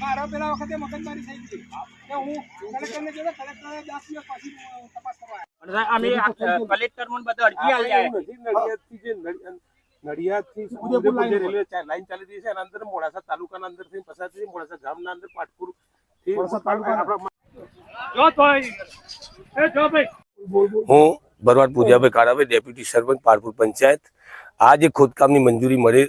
મારા વખતે મગજમારી થઈ ગઈ હું કલેક્ટરે મને બધા અડકી આયા. નડિયાદથી જે નડિયાદ- નડિયાદથી ઉદયપુર રેલવે લાઈન ચાલી રહી છે એના અંદર મોડાસા તાલુકાના અંદરથી પસાર થઈ મોડાસા ગામના અંદર પાટપુરથી હું ભરવાડ પૂજાભાઈ કાળાભાઈ ડેપ્યુટી સરપંચ પારપુર પંચાયત. આ જે ખોદકામની મંજૂરી મળે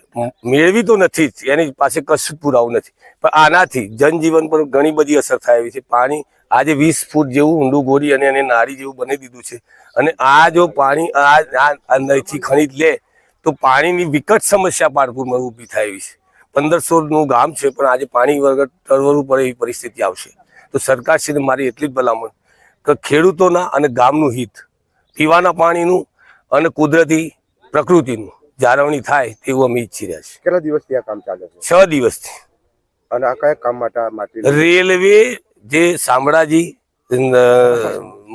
મેળવી તો નથી જ એની પાસે કશું જ પુરાવું નથી. પણ આનાથી જનજીવન પર ઘણી બધી અસર થાય એવી છે. પાણી આજે વીસ ફૂટ જેવું ઊંડું ગોળી અને એને નારી જેવું બની દીધું છે. અને આ જો પાણી આ આ અંદરથી ખનીજ લે તો પાણીની વિકટ સમસ્યા પારપુરમાં ઊભી થાય એવી છે. પંદરસો નું ગામ છે પણ આજે પાણી વગર તરવરવું પડે એવી પરિસ્થિતિ આવશે. તો સરકારશ્રીને મારી એટલી જ ભલામણ કે ખેડૂતોના અને ગામનું હિત પીવાના પાણીનું અને કુદરતી પ્રકૃતિનું જાળવણી થાય તેવું અમે ઈચ્છી રહ્યા છીએ. કેટલા દિવસથી આ કામ ચાલે છે? છ દિવસથી. અને આ કયા કામ માટે રેલવે જે શામળાજી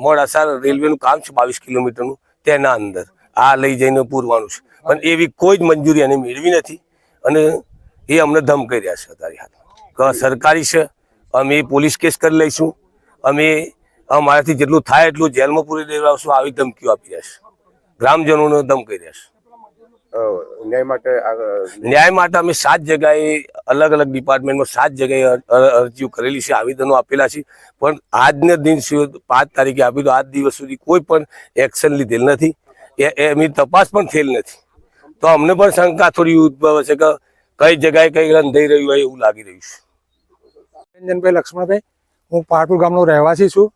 મોડાસા રેલવેનું કામ છે બાવીસ કિલોમીટરનું તેના અંદર આ લઈ જઈને પૂરવાનું છે. પણ એવી કોઈ જ મંજૂરી એને મેળવી નથી. અને એ અમને ધમકાઈ રહ્યા છે અત્યારે હાલ સરકારી છે અમે પોલીસ કેસ કરી લઈશું. અમે અમારાથી જેટલું થાય એટલું જેલમાં પૂરી દેવાશું આવી ધમકીઓ આપી રહ્યા છે. ગ્રામજનોને ધમકાઈ રહ્યા છે. ન્યાય માટે ન્યાય માટે અમે સાત જગ્યાએ અલગ અલગ ડિપાર્ટમેન્ટમાં સાત જગ્યાએ અર- અર- અરજીઓ કરેલી છે આવેદનો આપેલા છે. પણ આજના દિન સુધી પાંચ તારીખે આપી તો આજ દિવસ સુધી કોઈ પણ એક્શન લીધેલ નથી. એમની તપાસ પણ થયેલ નથી. તો અમને પણ શંકા થોડી ઉદ્ભવે છે કે કઈ જગ્યાએ કઈ રંધાઈ રહ્યું હોય એવું લાગી રહ્યું છે. રંજનભાઈ લક્ષ્મણભાઈ, હું પાટુર ગામનો રહેવાસી છું.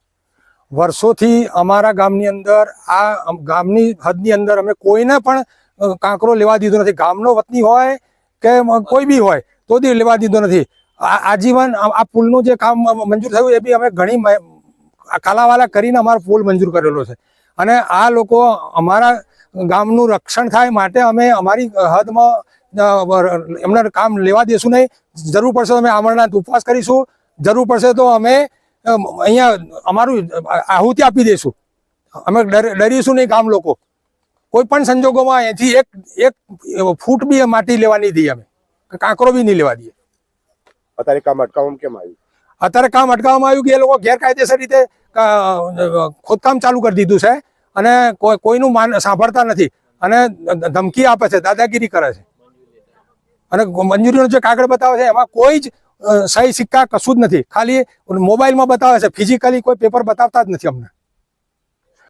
વર્ષોથી અમારા ગામની અંદર, આ ગામની હદની અંદર અમે કોઈને પણ કાંકરો લેવા દીધો નથી. ગામનો વતની હોય કે કોઈ બી હોય, તો બી લેવા દીધો નથી. આજીવન, આ પુલનું જે કામ મંજૂર થયું એ બી અમે ઘણી કાલાવાલા કરીને અમારો પુલ મંજૂર કરેલો છે. અને આ લોકો અમારા ગામનું રક્ષણ થાય માટે અમે અમારી હદમાં એમને કામ લેવા દેશું નહીં. જરૂર પડશે તો અમે અમરનાથ ઉપવાસ કરીશું. જરૂર પડશે તો અમે અહીંયા અમારું આહુતિ આપી દઈશું અમે ડર- ડરીશું નહીં ગામ લોકો. કોઈ પણ સંજોગોમાં અહીંથી એક એક ફૂટ બી માટી લેવા નહીં દઈએ અમે. કાંકરો બી નહીં લેવા દઈએ. અત્યારે કામ અટકાવવામાં કેમ આવ્યું? અત્યારે કામ અટકાવવામાં આવ્યું કે એ લોકો ગેરકાયદેસર રીતે ખોદકામ ચાલુ કરી દીધું છે અને કોઈ, કોઈનું માન, સાંભળતા નથી અને ધમકી આપે છે, દાદાગીરી કરે છે. અને મંજૂરીનો જે કાગળ બતાવે છે, એમાં કોઈ જ સહી સિક્કા કશું જ નથી. ખાલી મોબાઈલમાં બતાવે છે, ફિઝિકલી કોઈ પેપર બતાવતા જ નથી અમને.